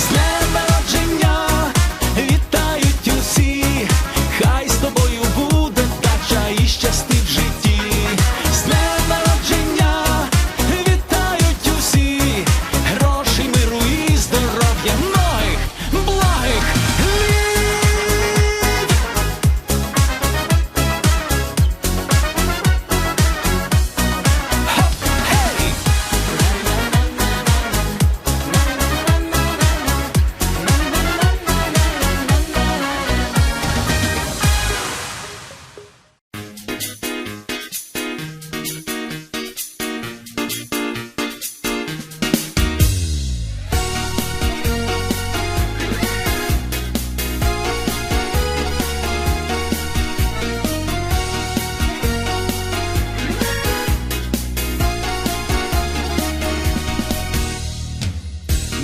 It's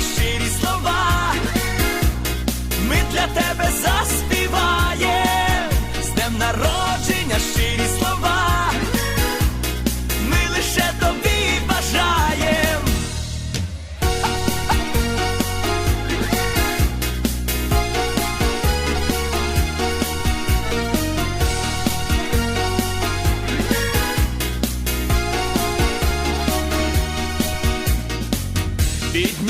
Щирі слова. Ми для тебе заспіваєм,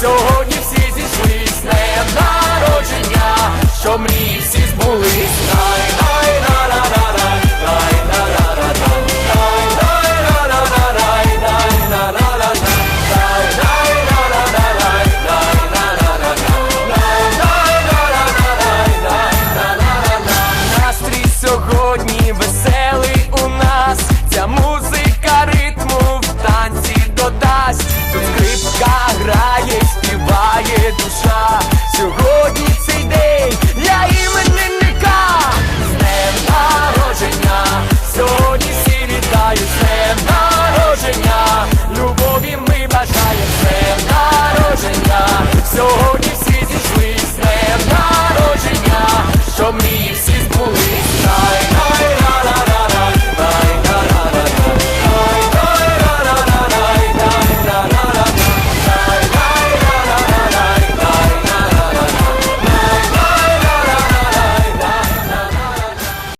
So